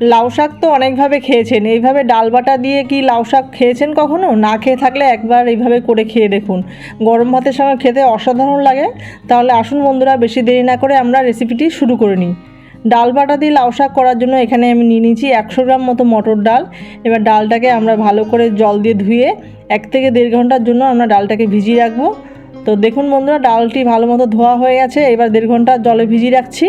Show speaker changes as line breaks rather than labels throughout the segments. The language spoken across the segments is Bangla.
লাউ শাক তো অনেকভাবে খেয়েছেন। এইভাবে ডাল বাটা দিয়ে কি লাউ শাক খেয়েছেন কখনো? না খেয়ে থাকলে একবার এইভাবে করে খেয়ে দেখুন। গরম ভাতের সঙ্গে খেতে অসাধারণ লাগে। তাহলে আসুন বন্ধুরা, বেশি দেরি না করে আমরা রেসিপিটি শুরু করে নিই। ডাল বাটা দিয়ে লাউ শাক করার জন্য এখানে আমি নিয়ে নিয়েছি একশো গ্রাম মতো মটর ডাল। এবার ডালটাকে আমরা ভালো করে জল দিয়ে ধুয়ে এক থেকে দেড় ঘণ্টার জন্য আমরা ডালটাকে ভিজিয়ে রাখব। তো দেখুন বন্ধুরা, ডালটি ভালো মতো ধোয়া হয়ে গেছে। এবার দেড় ঘণ্টা জলে ভিজিয়ে রাখছি।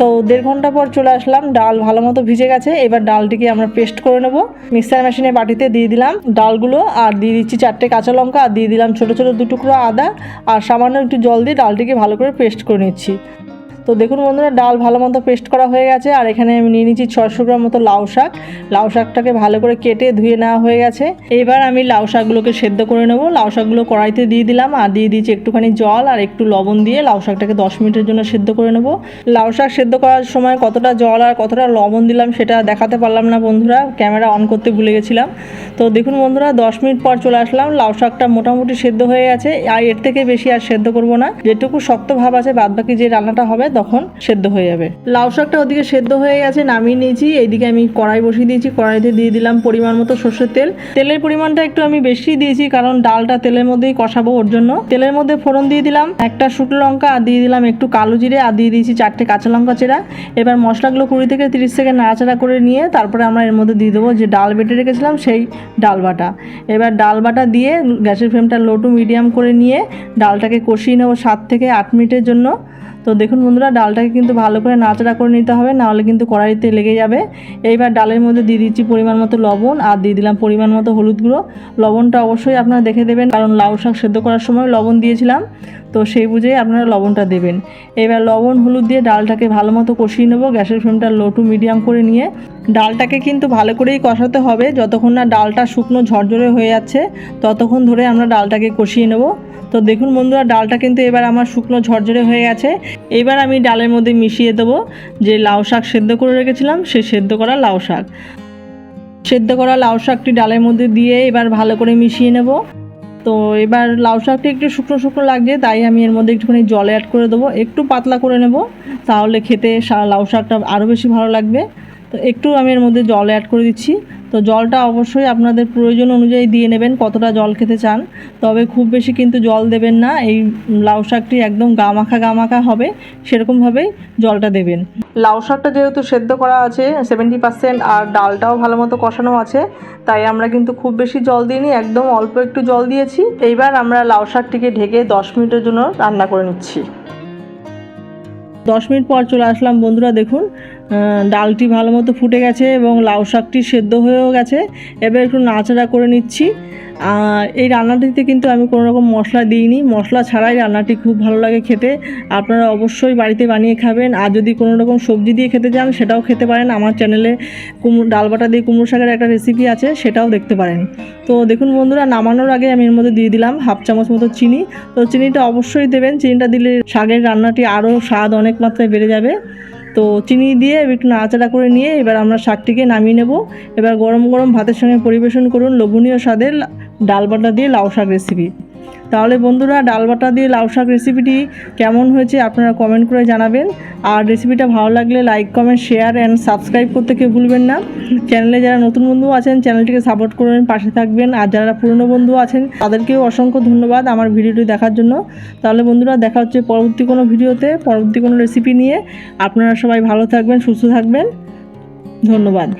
তো দেড় ঘণ্টা পর চলে আসলাম। ডাল ভালো মতো ভিজে গেছে। এবার ডালটিকে আমরা পেস্ট করে নেব। মিক্সার মেশিনে বাটিতে দিয়ে দিলাম ডালগুলো আর দিয়ে দিচ্ছি চারটে কাঁচা লঙ্কা। আর দিয়ে দিলাম ছোটো ছোটো দু টুকরো আদা। আর সামান্য একটু জল দিয়ে ডালটিকে ভালো করে পেস্ট করে নিচ্ছি। তো দেখুন বন্ধুরা, ডাল ভালো মতো পেস্ট করা হয়ে গেছে, আর এখানে আমি নিয়ে নিচ্ছি ছশো গ্রাম মতো লাউ শাক। লাউ শাকটাকে ভালো করে কেটে ধুয়ে নেওয়া হয়ে গেছে। এবার আমি লাউ শাকগুলোকে সেদ্ধ করে নেব। লাউ শাকগুলো কড়াইতে দিয়ে দিলাম, আর দিয়ে দিয়েছি একটুখানি জল আর একটু লবণ দিয়ে লাউ শাকটাকে দশ মিনিটের জন্য সেদ্ধ করে নেব। লাউ শাক সেদ্ধ করার সময় কতটা জল আর কতটা লবণ দিলাম সেটা দেখাতে পারলাম না বন্ধুরা, ক্যামেরা অন করতে ভুলে গেছিলাম। তো দেখুন বন্ধুরা, দশ মিনিট পর চলে আসলাম, লাউ শাকটা মোটামুটি সেদ্ধ হয়ে গেছে। আর এর থেকে বেশি আর সেদ্ধ করব না। যেটুকু শক্ত ভাব আছে, বাদবাকি যে রান্নাটা হবে তখন সেদ্ধ হয়ে যাবে। লাউ শাকটা ওদিকে সেদ্ধ হয়ে গেছে, নামিয়ে নিয়েছি। এইদিকে আমি কড়াই বসিয়ে দিয়েছি, কড়াইতে দিয়ে দিলাম পরিমাণ মতো সর্ষের তেল। তেলের পরিমাণটা একটু আমি বেশি দিয়েছি, কারণ ডালটা তেলের মধ্যেই কষাবো ওর জন্য। তেলের মধ্যে ফোড়ন দিয়ে দিলাম, একটা শুকনো লঙ্কা, আর দিয়ে দিলাম একটু কালো জিরে, আর দিয়ে দিয়েছি চারটে কাঁচা লঙ্কা চেরা। এবার মশলাগুলো কুড়ি থেকে তিরিশ সেকেন্ড নাড়াচাড়া করে নিয়ে তারপরে আমরা এর মধ্যে দিয়ে দেবো যে ডাল বেটে রেখেছিলাম, সেই ডাল বাটা। এবার ডাল বাটা দিয়ে গ্যাসের ফ্লেমটা লো টু মিডিয়াম করে নিয়ে ডালটাকে কষিয়ে নেব সাত থেকে আট মিনিটের জন্য। তো দেখুন বন্ধুরা, ডালটাকে কিন্তু ভালো করে নাড়াচাড়া করে নিতে হবে, নাহলে কিন্তু কড়াইতে লেগে যাবে। এইবার ডালের মধ্যে দিয়ে দিচ্ছি পরিমাণ মতো লবণ আর দিয়ে দিলাম পরিমাণ মতো হলুদ গুঁড়ো। লবণটা অবশ্যই আপনারা দেখে দেবেন, কারণ লাউ শাক সেদ্ধ করার সময় লবণ দিয়েছিলাম, তো সেই বুঝেই আপনারা লবণটা দেবেন। এবার লবণ হলুদ দিয়ে ডালটাকে ভালো মতো কষিয়ে নেব, গ্যাসের ফ্লেমটা লো টু মিডিয়াম করে নিয়ে। ডালটাকে কিন্তু ভালো করেই কষাতে হবে, যতক্ষণ না ডালটা শুকনো ঝরঝরে হয়ে যাচ্ছে, ততক্ষণ ধরে আমরা ডালটাকে কষিয়ে নেব। তো দেখুন বন্ধুরা, ডালটা কিন্তু এবার আমার শুকনো ঝরঝরে হয়ে গেছে। এবার আমি ডালের মধ্যে মিশিয়ে দেবো যে লাউ শাক সেদ্ধ করে রেখেছিলাম সেই সেদ্ধ করা লাউ শাক। সেদ্ধ করা লাউ শাকটি ডালের মধ্যে দিয়ে এবার ভালো করে মিশিয়ে নেব। তো এবার লাউ শাকটি একটু শুকনো শুকনো লাগছে, তাই আমি এর মধ্যে একটুখানি জল অ্যাড করে দেবো। একটু পাতলা করে নেব, তাহলে খেতে লাউ শাকটা আরও বেশি ভালো লাগবে। তো একটু আমি এর মধ্যে জল অ্যাড করে দিচ্ছি। তো জলটা অবশ্যই আপনাদের প্রয়োজন অনুযায়ী দিয়ে নেবেন কতটা জল খেতে চান। তবে খুব বেশি কিন্তু জল দেবেন না এই লাউ শাকটি একদম গামাখা গামাখা হবে সেরকমভাবেই জলটা দেবেন। লাউ শাকটা যেহেতু সেদ্ধ করা আছে সেভেন্টি পার্সেন্ট আর ডালটাও ভালো মতো কষানো আছে তাই আমরা কিন্তু খুব বেশি জল দিইনি একদম অল্প একটু জল দিয়েছি। এইবার আমরা লাউ শাকটিকে ঢেকে দশ মিনিটের জন্য রান্না করে নিচ্ছি। দশ মিনিট পর চলে আসলাম বন্ধুরা দেখুন ডালটি ভালো মতো ফুটে গেছে এবং লাউ শাকটি সেদ্ধ হয়েও গেছে। এবার একটু নাড়াচাড়া করে নিচ্ছি। এই রান্নাটিতে কিন্তু আমি কোনো রকম মশলা দিইনি। মশলা ছাড়াই রান্নাটি খুব ভালো লাগে খেতে। আপনারা অবশ্যই বাড়িতে বানিয়ে খাবেন। আর যদি কোনো রকম সবজি দিয়ে খেতে চান, সেটাও খেতে পারেন। আমার চ্যানেলে কুমড়ো, ডাল বাটা দিয়ে কুমড়ো শাকের একটা রেসিপি আছে, সেটাও দেখতে পারেন। তো দেখুন বন্ধুরা, নামানোর আগে আমি এর মধ্যে দিয়ে দিলাম হাফ চামচ মতো চিনি। তো চিনিটা অবশ্যই দেবেন। চিনিটা দিলে শাকের রান্নাটি আরও স্বাদ অনেক মাত্রায় বেড়ে যাবে। তো চিনি দিয়ে একটু নাড়াচাড়া করে নিয়ে এবার আমরা শাকটিকে নামিয়ে নেব। এবার গরম গরম ভাতের সঙ্গে পরিবেশন করুন। লোভনীয় স্বাদের ডাল বাটা দিয়ে লাউ শাক রেসিপি তাহলে বন্ধুরা, ডাল বাটা দিয়ে লাউ শাক রেসিপিটি কেমন হয়েছে আপনারা কমেন্ট করে জানাবেন। আর রেসিপিটা ভালো লাগলে like comment share and subscribe করতে কেউ ভুলবেন না। চ্যানেলে যারা নতুন বন্ধু আছেন চ্যানেলটিকে সাপোর্ট করবেন পাশে থাকবেন। আর যারা পুরনো বন্ধু আছেন, তাদেরকেও অসংখ্য ধন্যবাদ আমার ভিডিওটি দেখার জন্য। তাহলে বন্ধুরা, দেখা হচ্ছে পরবর্তী কোনো ভিডিওতে, পরবর্তী কোনো রেসিপি নিয়ে। আপনারা সবাই ভালো থাকবেন, সুস্থ থাকবেন। ধন্যবাদ।